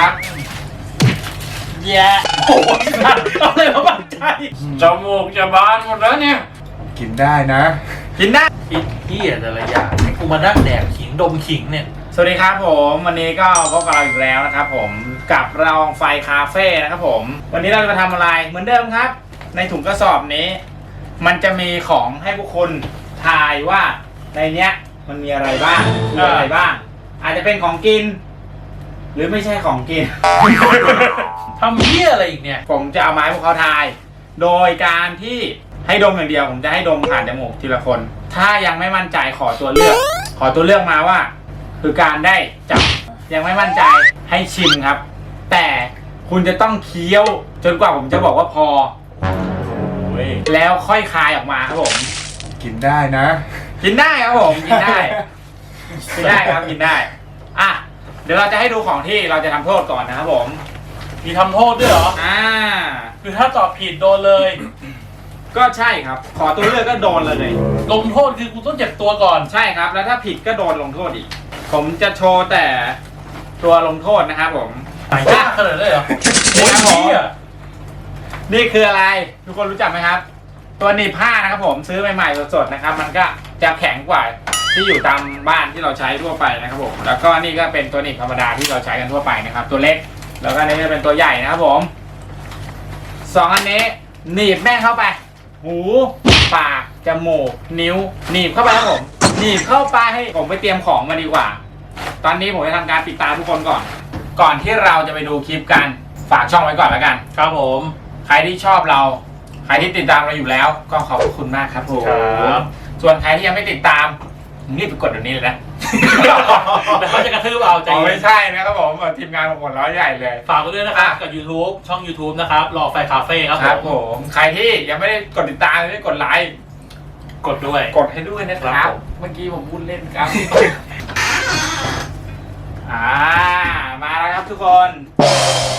ครับแย่โอ้ยสัตว์เอาเลยมาบังใจจมูกจะบานหมดแล้วเนี่ย กินได้นะ กินได้อีเหี้ยแต่ละอย่างให้กูมานั่งแดกขิงดมขิงเนี่ย สวัสดีครับผมวันนี้ก็พบกับเราอีกแล้วนะครับผมกับเราไฟคาเฟ่นะครับผม วันนี้เราจะมาทำอะไรเหมือนเดิมครับ ในถุงกระสอบนี้ มันจะมีของให้พวกคุณทายว่าในเนี้ยมันมีอะไรบ้างมีอะไรบ้าง อาจจะเป็นของกิน หรือไม่ใช่ของกิน ทำเหี้ยอะไรอีกเนี่ย ผมจะเอาไมาให้พวกเขาทาย โดยการที่ให้ดมอย่างเดียว ผมจะให้ดมผ่านจมูกทีละคน ถ้ายังไม่มั่นใจขอตัวเลือก ขอตัวเลือกมาว่า คือการได้จับ ยังไม่มั่นใจให้ชิมครับ แต่คุณจะต้องเคี้ยว จนกว่าผมจะบอกว่าพอ โอ้ยแล้วค่อยคายออกมาครับผม กินได้นะ กินได้ครับผม กินได้ กินได้ครับกินได้อะเดี๋ยวเราจะให้ดูของที่เราจะทำโทษก่อนนะครับผม มีทำโทษด้วยเหรอ อ่า คือถ้าตอบผิดโดนเลย ก็ใช่ครับ ขอตัวเลือกก็โดนเลย ลงโทษคือกูต้องเจ็บตัวก่อน ใช่ครับ แล้วถ้าผิดก็โดนลงโทษอีก ผมจะโชว์แต่ตัวลงโทษนะครับผมหายากขนาดนั้นเลยเหรอนี่ครับผมโอ้ยเหี้ยนี่คืออะไร ทุกคนรู้จักไหมครับ ตัวหนีบผ้านะครับผมซื้อใหม่ๆสดๆนะครับ มันก็จะแข็งกว่า ที่อยู่ตามบ้านที่เราใช้ทั่วไปนะครับผมแล้วก็นี่ก็เป็นตัวหนีบธรรมดาที่เราใช้กันทั่วไปนะครับ ตัวเล็กแล้วก็อันนี้จะเป็นตัวใหญ่นะครับผมสองอันนี้หนีบแม่งเข้าไป หูปากจมูกนิ้วหนีบเข้าไปครับผมหนีบเข้าไปให้ผมไปเตรียมของมาดีกว่า ตอนนี้ผมจะทำการปิดตาทุกคนก่อน ก่อนที่เราจะไปดูคลิปกันฝากช่องไว้ก่อนแล้วกัน ครับผม ใครที่ชอบเรา ใครที่ติดตามเราอยู่แล้ว ก็ขอบคุณมากครับผมครับส่วนใครที่ยังไม่ติดตาม รีบไปกดเดี๋ยวนี้เลยนะ แต่เขาจะกระทืบเอาใจอ๋อเย็ไม่นใช่นะครับผมทีมงานของผมร้อยใหญ่เลย ฝากไว้ด้วยนะครับอะกับ YouTube ช่อง YouTube นะครับรอไฟคาเฟ่ครับครับผผมม ใครที่ยังไม่ได้กดติดตามไม่ได้กดไลค์ กดด้วย กดให้ด้วยนะคครัรับ บผม เมื่อกี้ผมพูดเล่นครับ อ่า มาแล้วครับทุกคน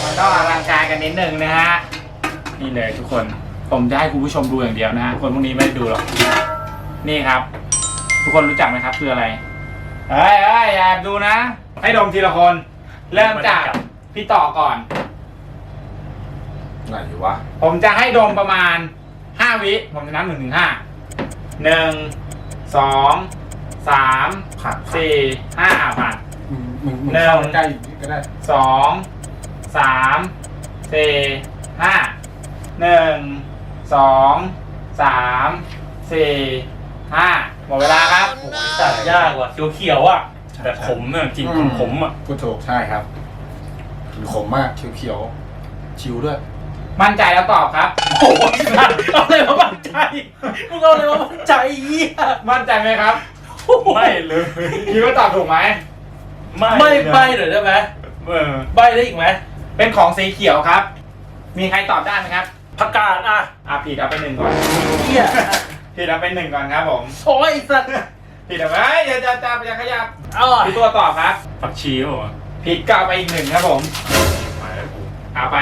มันต้องอลังการกันนิดนึงนะฮะ นี่เลยทุกคน ผมจะให้คุณผู้ชมดูอย่างเดียวนะฮะ คนพวกนี้ไม่ได้ดูหรอก นี่ครับ ทุกคนรู้จักไหมครับคืออะไรเฮ้ยเฮ้ยอย่าแอบดูนะ ให้ดมทีละคน เริ่มจากพี่ต่อก่อน ไหนวะผมจะให้ดมประมาณห้าวิ ผมจะนับหนึ่งถึงห้าหนึ่งสองสามผ่านสี่ห้าอะผ่านมึงมึงมึงหนึ่งเข้าใกล้ๆก็ได้สองสามสี่ห้าหนึ่งสองสามสี่ห้าห มดเวลาครับตัดยากว่ะเขียวๆอะแต่ขมเนี่ยกลินขมๆอะพูดถูกใช่ครับกลิ่นขมมากเขียวๆชิวด้วย มั่นใจแล้วตอบครับ โอ้ยสัตว์เอาเลยมาบังใจมึงเอาเลยมาบังใจเหี้ยมั่นใจไหมครับไม่เลยคิดว่าตอบถูกไหม ไม่ไม่นะใบหน่อยได้ไหมเออใบได้อีกไหมเป็นของสีเขียวครับ มีใครตอบได้ไหมครับ ผักกาดอะอะผิดเอาไปหนึ่งก่อน เหี้ย ผิดเอาไปหนึ่งก่อนครับผมโอ้ยสัตว์ผิดเอาไปเฮ้ยอย่าจะจับอย่าขยับเอาอะพี่ตัวตอบครับผักชีป่ะวะผิดก็เอาไปอีกหนึ่งครับผมไปแล้วกูเอาไป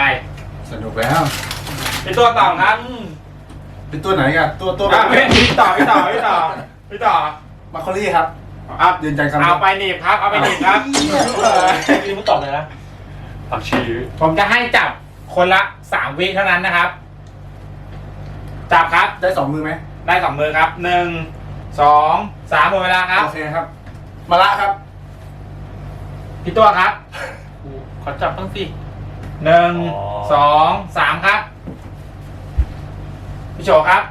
สนุกแล้วพี่ตัวตอบครับอืมเป็นตัวไหนกันตัวตัวอะพี่พี่ต่อพี่ต่อพี่ต่อพี่ต่อมาคอรี่ครับอะยืนยันคำเอาไปหนีบครับ เอาไปหนีบครับนี่มึงตอบเลยนะผักชีผมจะให้จับคนละสามวิเท่านั้นนะครับ จับครับได้สองมือไหม ได้สองมือครับหนึ่งสองสามหมดเวลาครับ โอเคครับ มาละครับพี่ตัวครับกูขอจับบ้างสิ หนึ่งสองสามครับพี่โชครับ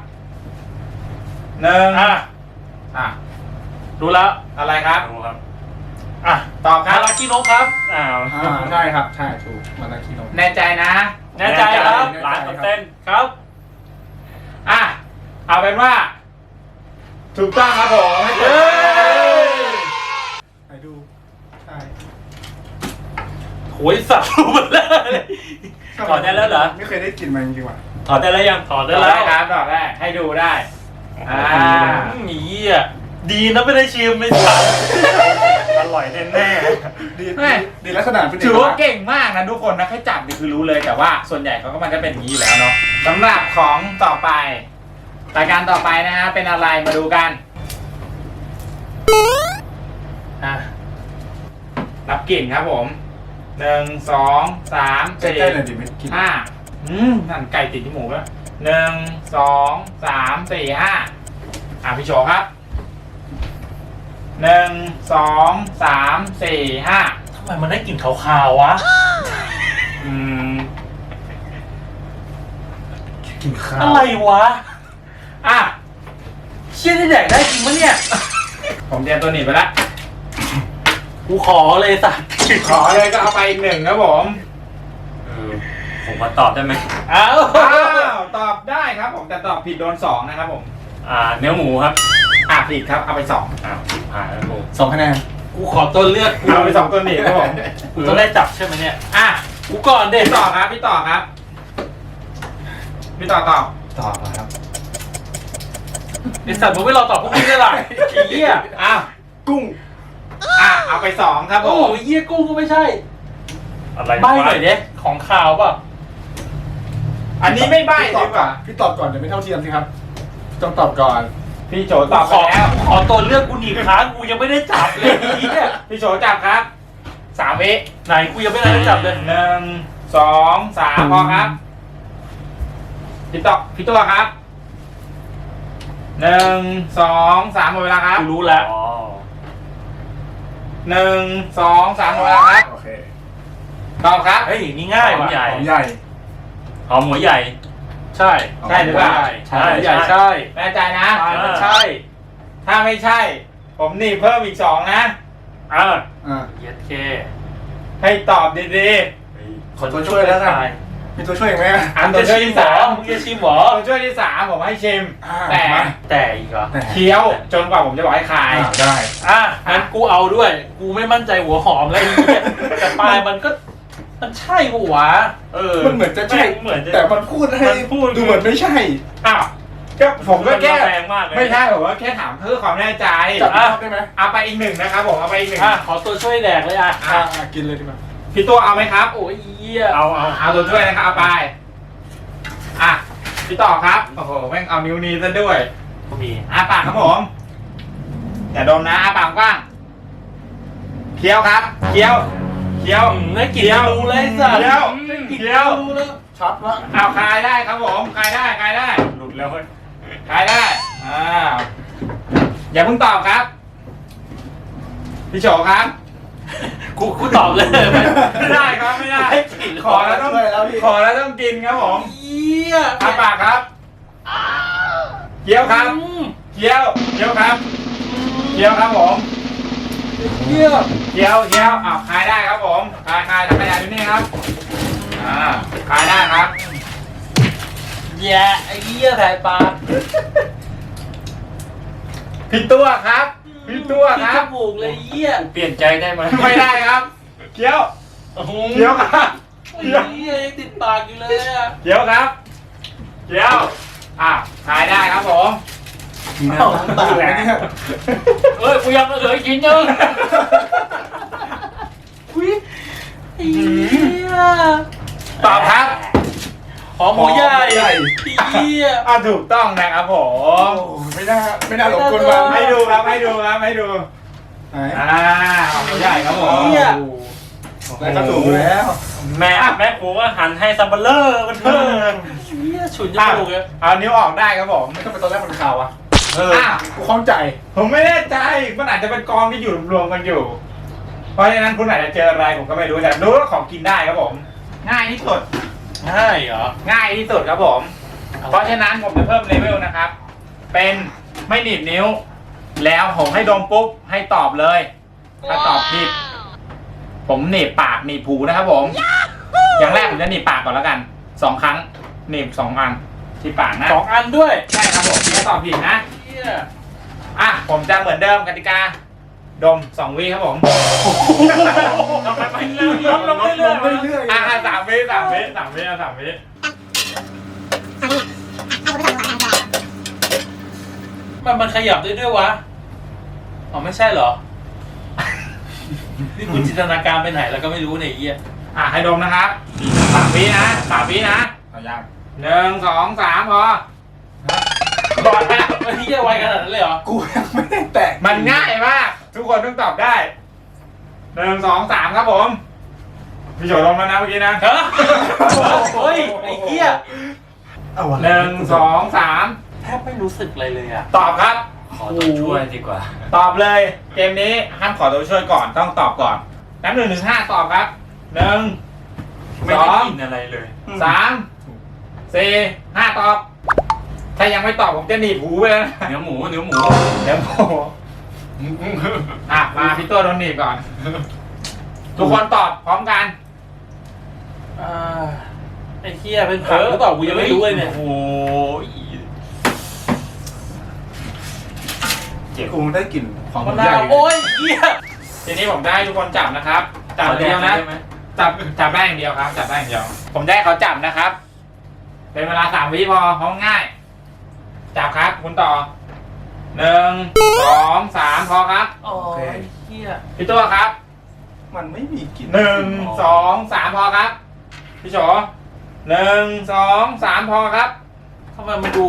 หนึ่งอะอะรู้แล้วอะไรครับ ดูครับ อะตอบคคารับ ราคิโนะครับ อ้าว อ่าใช่ครับ ใช่ถูกมานาคิโนแน่ใจนะ แน่ใจครับ แน่ใจร้านเปอร์เซ็นต์ครับอะ เอาเป็นว่า ถูกต้องครับผมให้เย้ไปดูใช่โหยสัตว์รู้หมดเลยถอดได้แล้วเหรอ ไม่เคยได้กลิ่นมันจริงๆว่ะถอดได้แล้วยังถอดได้ได้แล้แล้ววครับตอบได้ให้ดูได้ อ่าหนีอะดีนะไม่ได้ชิมไม่สัตว์อร่อยแน่ดีแม่ดีดีลักษณะเป็นถือว่าเอกลักษณ์เก่งมากนะทุกคนนะแค่จับนี่คือรู้เลยแต่ว่าส่วนใหญ่เขาก็มันจะเป็นอย่างนี้อยู่แล้วเนาะสำหรับของต่อไป รายการต่อไปนะฮะเป็นอะไรมาดูกันอะรับกลิ่นครับผมหนึ่งสองสามใกล้สี่ๆหน่อยดิไม่กินห้าอืมนั่นไก่ติดที่หมูแล้วหนึ่งสองสามสี่ห้าอะพี่โชว์ครับหนึ่งสองสามสี่ห้า ทำไมมันได้กลิ่นขาวๆวะ อืมกินข้าวอะไรวะอะ เชี่ยที่แดกได้จริงปะเนี่ย ผมเตรียมตัวหนีบไปแล้วกูขอเลยสัตว์ขอเลยก็เอาไปอีกหนึ่งครับผมเออผมมาตอบได้ไหมเอ้าอ้าวตอบได้ครับผมแต่ตอบผิดโดนสองนะครับผมอ่า เนื้อหมูครับอะผิดครับเอาไปสองอ้าวผิดหายแล้วกูสองคะแนนกูขอตัวเลือกกูเอาไปสองตัวหนีบครับผมกูต้องได้จับใช่ไหมเนี่ย อะกูก่อนเด็พี่ต่อครับพี่ต่อครับพี่ต่อตอบ ต่อมาครับ ไอสัตว์มึงไม่รอตอบพวกนี้ได้หรอไอ้เหี้ยอ้าวกุ้ง อะเอาไปสองครับผโอ้มยเหี้ยกุ้งก็ไม่ใช่อะไรใบหน่อยเด้ของขาวเปล่ะอันนี้ไม่ใบ้พี่ตดีอบกก่อว่านพี่ตอบก่อนเดี๋ยวไม่เท่าเทียมสิครับพี่ต้องตอบก่อน พี่โจตอบขไปอแล้ว ขอตัวเลือกกูหนีบค้างกูยังไม่ได้จับเลยไอ้เหี้ยพี่โจจับครับสามวิไหนกูยังไม่ได้จับเลยหนึ่งสองสามพอครับ พี่ต่อพี่ตัวครับ หนึ่งสองสามหมดเวลาครับกูรู้แล้วอ๋อหนึ่งสองสามหมดเวลาครับโอเคตอบครับ เฮ้ยนี่ง่ายว่ะใหญ่หอมใหญ่ หอมหัวใหญ่ ใช่ใช่หรือเปล่า ใช่ใหญ่ใช่ แน่ใจนะใช่มันใช่ถ้าไม่ใช่ ผมหนีบเพิ่มอีกสองนะอ่าอ่า เย็ดเคให้ตอบดีเฮ้ยขอตัวช่วยแล้วกัน มีตัวช่วยอีกไหมอะๆอันมึงตัวจะช่วยชิมที่เหรอสามมึงจะชิมเหรอตัวช่วยที่สามผมให้ชิม อ่าแต่มา แต่อีกเหรอแต่ เคี้ยวจนกว่าผมจะบอกให้คาย อ่าได้ อะงั้นกูเอาด้วย กูไม่มั่นใจหัวหอมแล้วไอ้เหี้ยแต่ปลายมันก็ มันใช่ปะวะเออมันเหมือนจะใช่ เหมือนจะ แต่มันพูดให้มันพูด ดูเหมือนไม่ใช่ อ้าวก็ผมก็แค่แรงมากเลยไม่ใช่ผมว่าแค่ถามเพื่อความแน่ใจจับอะรอบได้ไหมเอาไปอีกหนึ่งนะครับผมเอาไปอีกหนึ่ง อะขอตัวช่วยแดกเลยอะ อ่าอ่ากินเลยดีกว่า พี่ตัวเอาไหมครับโอ้ยเหี้ยเอาเอาเอาตัวช่วยนะครับเอาไปอะพี่ต่อครับโอ้โหแม่งเอานิ้วนี้ซะด้วยมีอาปากครับผมอย่าดมนะอาปากกว้างเคี้ยวครับเคี้ยวเคี้ยวอืมได้กลิ่นรู้เลยไอ้สัตว์เคี้ยวได้กลิ่นเคี้ยวรู้แล้วช็อตละเอาคายได้ครับผมคายได้คายได้หลุดแล้วเฮ้ยคายได้อ้าวอย่าเพิ่งตอบครับ พี่โฉครับ กูกูตอบเลยไม่ได้ครับไม่ได้ได้กลิ่นขอแล้วต้องช่วยแล้วพี่ ขอแล้วต้องกินครับผมเหี้ยอาปากครับเคี้ยวครับอืมเคี้ยวเคี้ยวครับเคี้ยวครับผมเหี้ยเคี้ยวเคี้ยวอ้าวคายได้ครับผมคายคายทำขยะอยู่นี่ครับอ่าคายได้ครับ แย่ไอ้เหี้ยแผลปากพี่ตัวครับ พี่ตัวคที่รับจมูกเลยเหี้ยเปลี่ยนใจได้ไหมไม่ได้ครับ เคี้ยวโอ้โหเคี้ยวครับไอ้เหี้ยยังติดปากอยู่เลยอะเคี้ยวครับเคี้ยวอะคายได้ครับผมมีน้ำล้างปากไหมเนี่ยเอ้ยกูยังเหลืออีกชิ้นนึงอุ้ยไอ้เหี้ยตอบครับ หอมหัวใหญ่หอมหัวใหญ่ไอ้เหี้ย อะถูกต้องนะครับผโอ้มไม่น่าไม่น่าหลงกลมาให้ดูครับให้ดูครับให้ดู ไหนอ่าของใหญ่ครับผมเหี้ย แล้วก็ถูกแล้วแม่แม่ครูก็หันให้ซัมเบลเลอร์มันเพิ่มเหี้ยฉุนจอะมูกเลยเอานิ้วออกได้ครับผมไม่ทำไมตอนแรกมันขาวอะเอออะกูคล้องใจ ผมไม่แน่ใจมันอาจจะเป็นกองที่อยู่รวมๆกันอยู่ เพราะฉะนั้นคุณอาจจะเจออะไรผมก็ไม่รู้แต่รู้ว่าของกินได้ครับผม ง่ายที่สุด ง่ายเหรอ ง่ายที่สุดครับผม เพราะฉะนั้นผมจะเพิ่มเลเวลนะครับ เป็นไม่หนีบนิ้ว แล้วผมให้ดมปุ๊บ ให้ตอบเลย ถ้าตอบผิด ผมหนีบปากหนีบหูนะครับผม อย่างแรกผมจะหนีบปากก่อนแล้วกันสองครั้งหนีบสองอันที่ปากนะสองอันด้วย ใช่ครับผมถ้าตอบผิดนะเหี้ยอะผมจะเหมือนเดิมกติกา ดมสองวิครับผมทำไมไปเรื่อยๆลดลงเรื่อยลงเรื่อยๆอะอะสามวิสามวิสามวิอะสามวิๆมันมันขยับได้ด้วยวะ อ๋อไม่ใช่เหรอ นี่คุณจินตนาการไปไหนแล้วก็ไม่รู้เนี่ยไอ้เหี้ยอะให้ดมนะครับสามวินะสามวินะเอายากหนึ่งสองสามพอก่อนนะไอ้เหี้ยไวขนาดนั้นเลยเหรอ กูยังไม่ได้แตะมันง่ายมาก ทุกคนต้องตอบได้หนึ่งสองสามครับผมพี่โฉลงแล้วนะเมื่อกี้นะฮะเฮ้ยไอ้เหี้ยเอาวะหนึ่งสองสามแทบไม่รู้สึกอะไรเลยอะ ตอบครับ ขอตัวช่วยดีกว่า ตอบเลยเกมนี้ห้ามขอตัวช่วยก่อนต้องตอบก่อนนับหนึ่งถึงห้าตอบครับหนึ่งไม่สได้องกินอะไรเลยสามสี่ห้าตอบ ถ้ายังไม่ตอบผมจะหนีบหูไปแล้วนะ เนื้อหมูเนื้อหมู เดี๋ยวโม อะมาพี่ตัวโดนหนีบก่อน ทุกคนตอบพร้อมกัน อ่าไอ้เหี้ยเป็นผักหรือเปล่ากูยังไม่รู้เลยเนี่ยโอ้โหกูได้กลิ่นของมะใหนาญ่วโอ้ยเหี้ยทีนี้ผมจะให้ทุกคนจับนะครับ จับอย่างเดียวนะได้ไหมจับจับได้อย่างเดียวครับ จับได้อย่างเดียว ผมได้เขาจับนะครับ เป็นเวลาสามวิพอเพราะง่าย จับครับ คุณต่อ หนึ่งสองสามพอครับโอ้ยเหี้ยพี่ตัวครับมันไม่มีกลิ่นหนึ่งสองสามพอครับ พี่โฉหนึ่งสองสามพอครับทำไมมันดู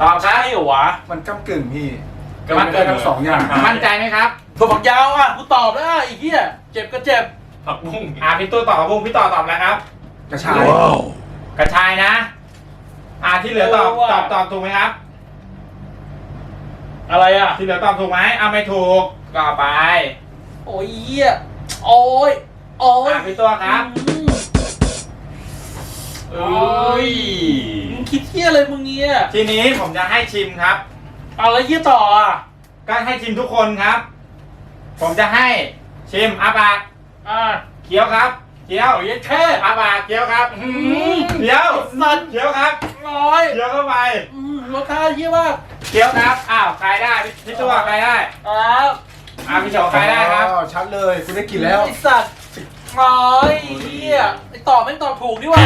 ตอบครัใช่บเหรอวะ มันก้ากึ่งพี่ก็มันเกินทั้งสองอย่างมั่นใจไหมครับถั่วฝักยาวอะกูตอบได้ไอ้เหี้ยเจ็บก็เจ็บผักบุ้งอ่าพี่ตู้ตอบกับบุ้งพี่ต่อตอบแล้วครับ กระชายกระชายนะ อ่าที่เหลือตอบตอบตอบถูกไหมครับ อะไรอะ ที่เหลือตอบถูกไหมเอาไม่ถูกก็ไปโอ้ยเหี้ยโอ้ยโอ้ยอ่าพี่ตัวครับอืมเอ้ยมึงคิดเหี้ยอะไรมึงเนี่ยทีนี้ผมจะให้ชิมครับ เอาแล้วเหี้ยต่ออะก็ให้ชิมทุกคนครับ ผมจะให้ชิมอาปากอะเคี้ยวครับ เคี้ยวโอ้ยแค่อาปากเคี้ยวครับอืมเคี้ยวสัตว์เคี้ยวครับน้อยเคี้ยวเข้าไปอืมรสชาติเหี้ยมากเคี้ยวครับอ้าวใครได้พี่พี่ตัวใครได้อ้าวอ่าพี่โฉใครได้ครับอ๋อชัดเลยกูได้กลิ่นแล้วไอสัตว์น้อยเหี้ยไอตอบไม่งตอบถูกนี่หว่า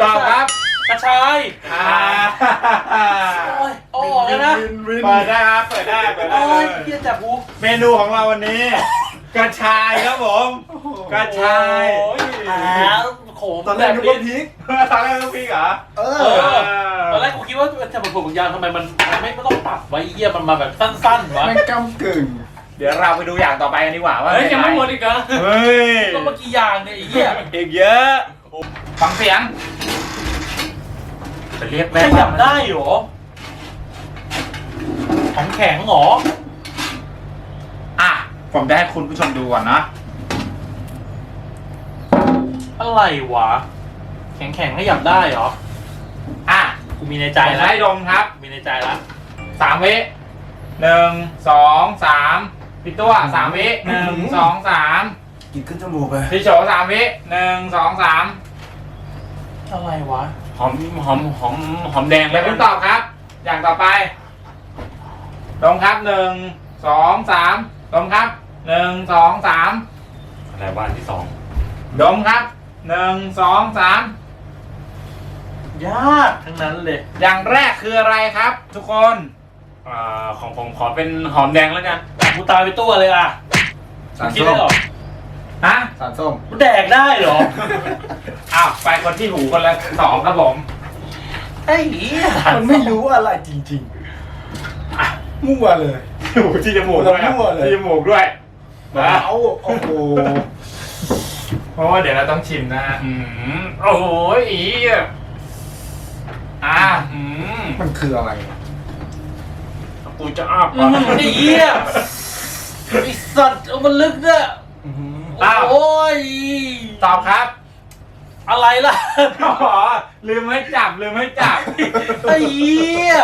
ตอบครับกระชายอ่าโอ้ยเอาออกเลยนะวินวินเปิดได้ครับเปิดได้เปิดได้โอ้เลยยเหี้ยจับหูเมนูของเราวันนี้ กระชายครับผมกระชายโอ้ยอ่าโขมตอนแรกนึกว่าพริกตอนแรกต้องพี่เหรอเอเอออตอนแรกกูคิดว่าจะมาถูกยางทำไมมันมันไม่ต้องปรับไว้เหี้ยมันมาแบบสั้นๆวะแม่งก้ากึ่งเดี๋ยวเราไปดูอย่างต่อไปกันดีกว่าว่าเฮ้ยเป็นยังไรไม่หมดอีกเหรอเฮ้ยต้องมากี่อย่างเนี่ยไอ้เหี้ยอีกเยอะฟังเสียงจะเรียกขแม่ยับได้เหรอของแข็งเหรออะ ผมจะให้คุณผู้ชมดูก่อนนะ อะไรวะ แข็งแข็งๆขยับได้เหรอ อะกูมีในใจผมแล้วให้ดมครับมีในใจแล้วสามวิหนึ่งสองสามพี่ตัวสามวิหนึ่งสองสามกลิ่นขึ้นจมูกไปพี่โฉสามวิหนึ่งสองสามอะไรวะ หอมหอมหอมหอมแดงเดี๋ยวคุณตอบครับ อย่างต่อไปดมครับหนึ่งสองสามดมครับ หนึ่งสองสามอะไรวะอันที่สองดมครับหนึ่งสองสามยากทั้งนั้นเลย อย่างแรกคืออะไรครับ ทุกคนอ่าของผมขอเป็นหอมแดงแล้วกันกูตายไปตัวเลยอะสารคิดส้ได้มหรอฮะสารส้มกูแดกได้เหรอ อ้าวไปคนที่หูคนละสองครับผมไอ้เหี้ยมันไม่รู้อะไรจริงๆอะมั่วเลย หูที่จมูกด้วยครับมั่วเลยที่จมูกด้วยนะ เอาโอ้โหเพราะว่าเดี๋ยวเราต้องชิมนะฮะอืมโอ้ยอีอะอ่าอืมมันคืออะไรกูจะอ้าอืปากมไอ้เหี้ยไอ้สัตว์เอามันลึกเนี่ยอื้อหืออ้าวโอ้ยตอบครับอะไรล่ะอ๋อลืมให้จับลืมให้จับไอ้เหี้ย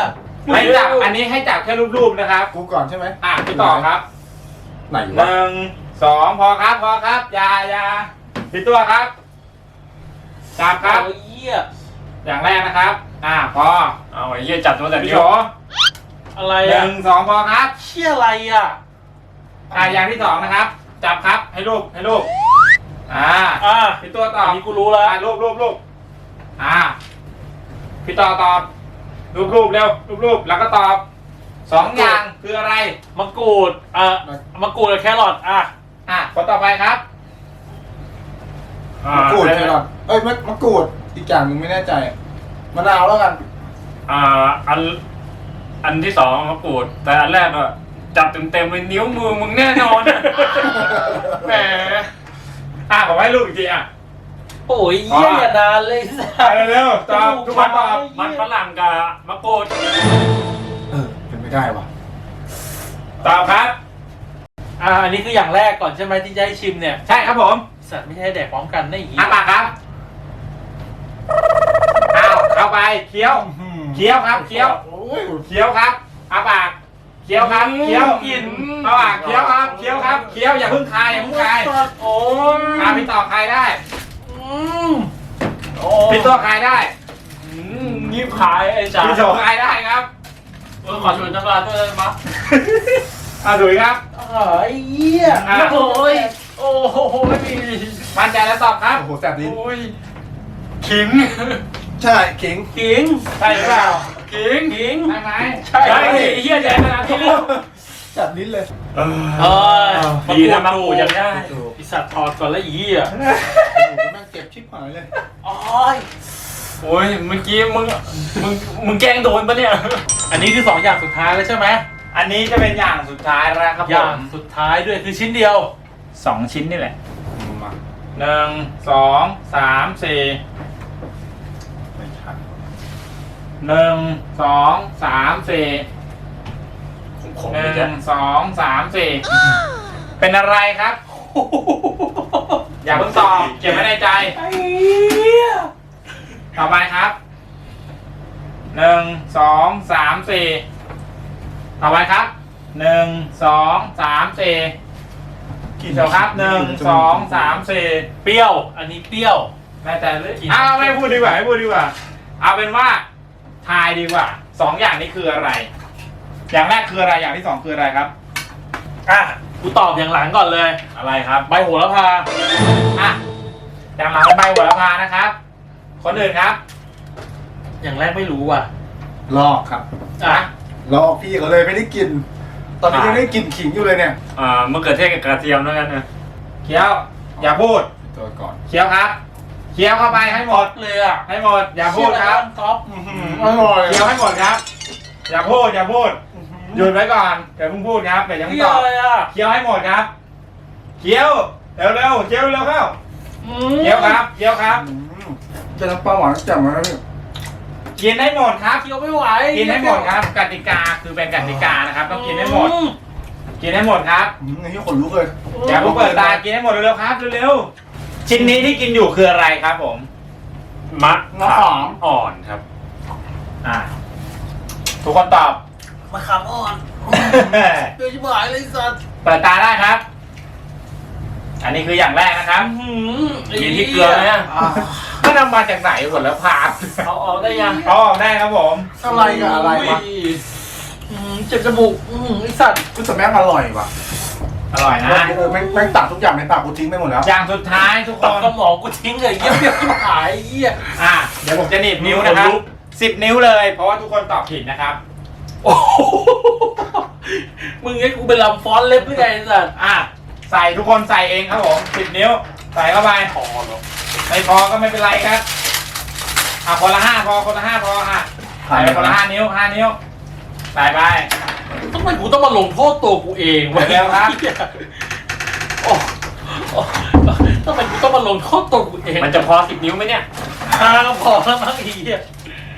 ให้จับอันนี้ให้จับแค่รูปๆนะครับ กูก่อนใช่ไหมอะพี่ต่อครับ ไหนหวะนึ่งสองพอครับพอครับอยาอยาพี่ตัวครับจับครับโอ้ยเหี้ยอย่างแรกนะครับ อ่าพอเอาไอ้เหี้ยจับตัวแต่พี่เดีโฉยวอะไรหอะนึ่งสองพอครับ เชี่ยอะไรอะอ่าอย่างที่สองนะครับ จับครับ ให้รูปให้รูปอ่าอะพี่ตัวตออับนนี้กูรู้แล้วอ่ารูปรูปรูปอ่า พี่ต่อตอบรูปรูปเร็วรูปรูปแล้วก็ตอบ สองอย่างคืออะไร มะกรูดอะมะกรูดกับแครอทอะอะคนต่อไปครับอ่ามะกรูดแครอทเอ้ยมะมะกรูดอีกอย่างหนึงไม่แน่ใจมะนาวแล้วกันอ่าอันอันที่สองมะกรูด แต่อันแรกอะจับเต็มเต็มๆเลยนิ้วมือมึงแน่นอนแหมอะผมให้ลูกอีกทีอะ โอ้ยเยี่ยอย่านานเลยสัไปสเร็วๆตอบทุกคนตอบ มันฝรั่งกับมะกรูดเออเป็น ไม่ได้ว่ะ ตอบครับ อ่าอันนี้คืออย่างแรกก่อนใช่ไหมที่จะให้ชิมเนี่ยใช่ครับผมสัตว์ไม่ใช่แดกพร้อมกันนะอีอาปากครับอ้าวเข้าไปเคี้ยว เคี้ยวครับ เคี้ยว โอ้ยเคี้ยวครับอาปาก เคี้ยวครับ เคี้ยวกินอาปาก เคี้ยวครับ เคี้ยวครับ เคี้ยวอย่าเพิ่งคายอย่าเพิ่งคายโอ้ยอะพี่ต่อคายได้ อืมโอ้พี่ตัวคายได้อืมงีบขายไอ้จ๋าพี่โฉคายได้ครับ เออขอชวนน้ำลายด้วยได้ไหมเอาดุยครับไอ้เหี้ยอะ โอ้ยโอ้โหไม่มีมั่นใจแล้วตอบครับโอ้โหแสบลิ้นโอ้ยขิงใช่เข่งขิงใช่หรือเปล่าขิงขิงใช่ไหมใช่ใช่ไอ้เหี้ยแดงขนาดนี้แล้วแสบลิ้นเลยเอ้ยดีนะมะกรูดยังได้ไอสัตว์ถอดก่อนแล้วอีเหี้ยโอ้โหแม่งเจ็บชิบหายเลย โอ้ย โอ้ยเมื่อกี้มึงมึงมึงแกล้งโดนปะเนี่ย อันนี้คือสองอย่างสุดท้ายแล้วใช่ไหมอันนี้จะเป็นอย่างสุดท้ายแล้วครับอผย่างมสุดท้ายด้วยคือชิ้นเดียว สองชิ้นนี่แหละ มาหนึ่งสองสามสี่ไม่ทันหนึ่งสองสามสี่ผมขมหเลนึ่ยจ้ะงสองสามสี่เป็นอะไรครับ อย่าเพิ่งตอบเก็บไว้ในใจ ไอ้เหี้ย ต่อไปครับหนึ่งสองสามสี่ต่อไปครับหนึ่งสองสามสี่เดี๋ยวครับหนึ่งสองสามสี่เปรี้ยว อันนี้เปรี้ยวแน่ใจเลยอ้าวไม่พูดดีกว่าไม่พูดดีกว่า เอาเป็นว่าทายดีกว่าสองอย่างนี้คืออะไร อย่างแรกคืออะไรอย่างที่สองคืออะไรครับอะกูตอบอย่างหลังก่อนเลย อะไรครับ ใบโหระพาอะอย่างหลังเป็นใบหัวละพานะครับ คนอื่นครับอย่างแรกไม่รู้ว่ะลอกครับอะ ลอกพี่เขาเลยไม่ได้กิน ตอนนี้ยังได้กลินขิงอยู่เลยเนี่ยอ่ามะเขือเทศกับกระเทียมแล้วกันนะเคี้ยว อย่าพูด ตัวก่อนเคี้ยวครับ เคี้ยวเข้าไปให้หมด เลยอะให้หมด อย่าพูดครับ ก๊อฟอร่อยเคี้ยวให้หมดครับ อย่าพูด อย่าพูด หยุดไว้ก่อนเดี๋ยวเพิ่งพูดครับเดี๋ยวยังเปไม่รี้ยตวอบเลยอะเคี้ยวให้หมดครับ เคี้ยว เร็วๆเคี้ยวเร็วเข้าอืมเคี้ยวครับ เคี้ยวครับ อืมเจะน้ำปลาหวานจังเลยพี่กินให้หมดครับ เคี้ยวไม่ไหวกินให้หมดครับ กติกาคือเป็นกติกานะครับ ต้องกินให้หมด อืกินให้หมดครับ อืมอันนี้ขนลุกเลยอย่าเพิ่งเปิดตา กินให้หมดเร็วๆครับ เร็วๆ ชิ้นนี้ที่กินอยู่คืออะไรครับผมมะขามอ่อนครับ อ่า ทุกคนตอบ มะขามอ่อนเปรี้ยวชิบหายเลยสัตว์เปิดตาได้ครับ อันนี้คืออย่างแรกนะครับ อื้อหือกินที่เกลือไหมอะ อะ ก็นำมาจากไหนหมดแล้วพาเอาออกได้ยังเขาออกได้ครับผมอะไรกับอะไรวะอืมเจ็บจมูกอืมไอสัตว์คุณแต่แม่งอร่อยว่ะอร่อยนะเออแม่งแม่งตัดทุกอย่างในปากกูทิ้งไปหมดแล้วอย่างสุดท้ายทุกคตับนสมองกูทิ้งเลยเยี่ยมเยี่ยมชิบหายไอ้เยี่ยอะเดี๋ยวผมจะหนีบนิ้วนะครับขนลุกสิบนิ้วเลย เพราะว่าทุกคนตอบผิดนะครับ โอ้โหมึงให้กูเป็นลำฟ้อนเล็บหรือไงไอ้สัตว์อะใส่ทุกคนใส่เองครับผมสิบนิ้ว ใส่เข้าไปพอหรอก ไม่พอก็ไม่เป็นไรครับอะคนละห้าพอคนละห้าพออะใส่ไปคนละห้านิ้วห้านิ้วใส่ไป ทำไมกูต้องมาลงโทษตัวกูเองวะเร็วครับเหี้ยโอ้โอ้ทำไมกูต้องมาลงโทษตัวกูเองมันจะพอสิบนิ้วไหมเนี่ยอ่าก็พอแล้วมั้งไอ้เหี้ย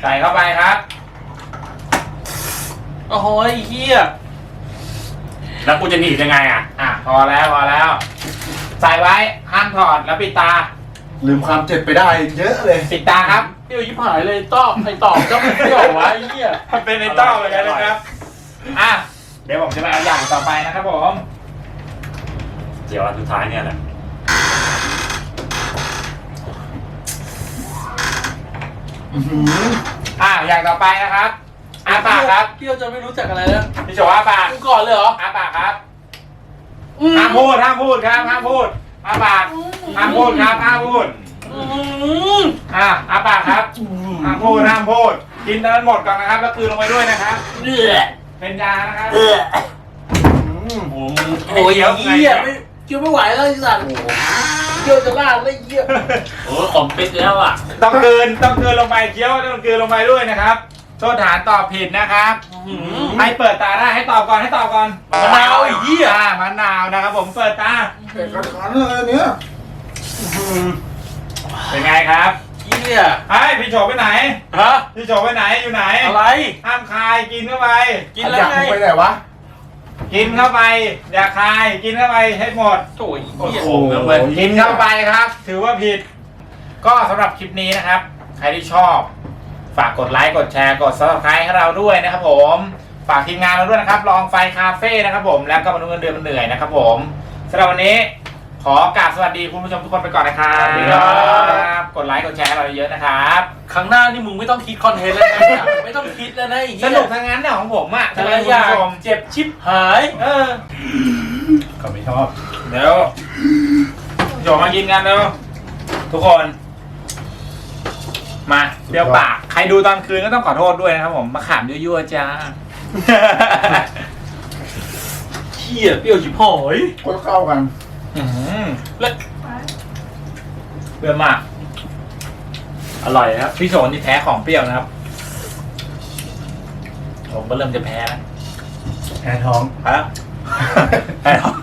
ใส่เข้าไปครับ โอ้โหไอ้เหี้ยแล้วกูจะหนีบยังไงอะ อะพอแล้วพอแล้ว ใส่ไว้ห้ามถอดแล้วปิดตา ลืมความเจ็บไปได้เยอะเลยปิดตาครับเปรี้ยวยิบหายเลยต้อไอ้ตอบก็ไม่เปรี้ยววะไอ้เหี้ยมันเป็นในต้อไปแล้วนะครับ อะ เดี๋ยวผมจะไปเอาอย่างต่อไปนะครับผมเดี๋ยวอันสุดท้ายเนี่ยแหละอื้อหืออะอย่างต่อไปนะครับอาปากครับเปรี้ยวจะไม่รู้จักอะไรแล้วพี่โจอาปากกูก่อนเลยเหรออาปากครับห้ามพูดห้ามพูดครับห้ามพูด อาปากห้ามพูดครับห้ามพูดอืมอะอาปากครับห้ามพูดห้ามพูดกินเดินหมดก่อนนะครับ แล้วคืนลงไปด้วยนะครับเดือดเป็นยานะครับเดือดอืมโอ้มึงโอ้ยไอ้เหี้ยไม่เกี่ยวไม่ไหวแล้วไอ้สัตว์เกี่ยวจะลาดแล้วไอ้เหี้ยโอ้ขมปิดแล้วอะ ต้องคืนต้องคืนลงไปเคี้ยวต้องคืนลงไปด้วยนะครับ โทษฐานตอบผิดนะครับอืมให้เปิดตาได้ให้ตอบก่อนให้ตอบก่อนมะนาวไอ้เหี้ยอ่ามะนาวนะครับผมเปิดตาเผ็ดกระทันเลยอันเนี้ยเป็นไงครับเหี้ยไอ้ยพี่โฉบไปไหนฮะพี่โฉบไปไหนอยู่ไหนอะไรห้ามคายกินเข้าไป กินแล้วไงมึไปไหนวะกินเข้าไป อย่าคายกินเข้าไปให้หมดโถ่ไอ้เหี้ยโอ้โหเว้ยกินเข้าไปครับ ถือว่าผิด ก็สำหรับคลิปนี้นะครับ ใครที่ชอบ ฝากกดไลค์กดแชร์กด subscribe ให้เราด้วยนะครับผมฝากทีมงานเราด้วยนะครับ ลองไฟคาเฟ่นะครับผมแล้วก็มาดูเงินเดือนมันเหนื่อยนะครับผมสำหรับวันนี้ขอกราบสวัสดีคุณผู้ชมทุกคนไปก่อนนะครับสวัสดีครับ กดไลค์กดแชร์ให้เราเยอะๆนะครับ ครั้งหน้านี่มึงไม่ต้องคิดคอนเทนต์แล้วนะเนี่ยไม่ต้องคิดแล้วนะไอ้สเหี้ยนุกทั้งนั้นเนี่ยของผมอะแต่ใช่ไหมละคุณอย่างผู้ชมเจ็บชิบหาย เออก็ไม่ชอบ เดี๋ยวโยมากินกันเร็วทุกคน มาเดี๋ยวปาก ใครดูตอนคืนก็ต้องขอโทษด้วยนะครับผมมาขามยั่วๆจ้าเหี้ยเปรี้ยวชิบหายก็เข้ากัน อื้อหือและเปรี้ยวมาก อร่อยครับ พี่โฉนนี่แพ้ของเปรี้ยวนะครับ ผมก็เริ่มจะแพ้แล้วแอร์ท้อง ฮะแพ้ของ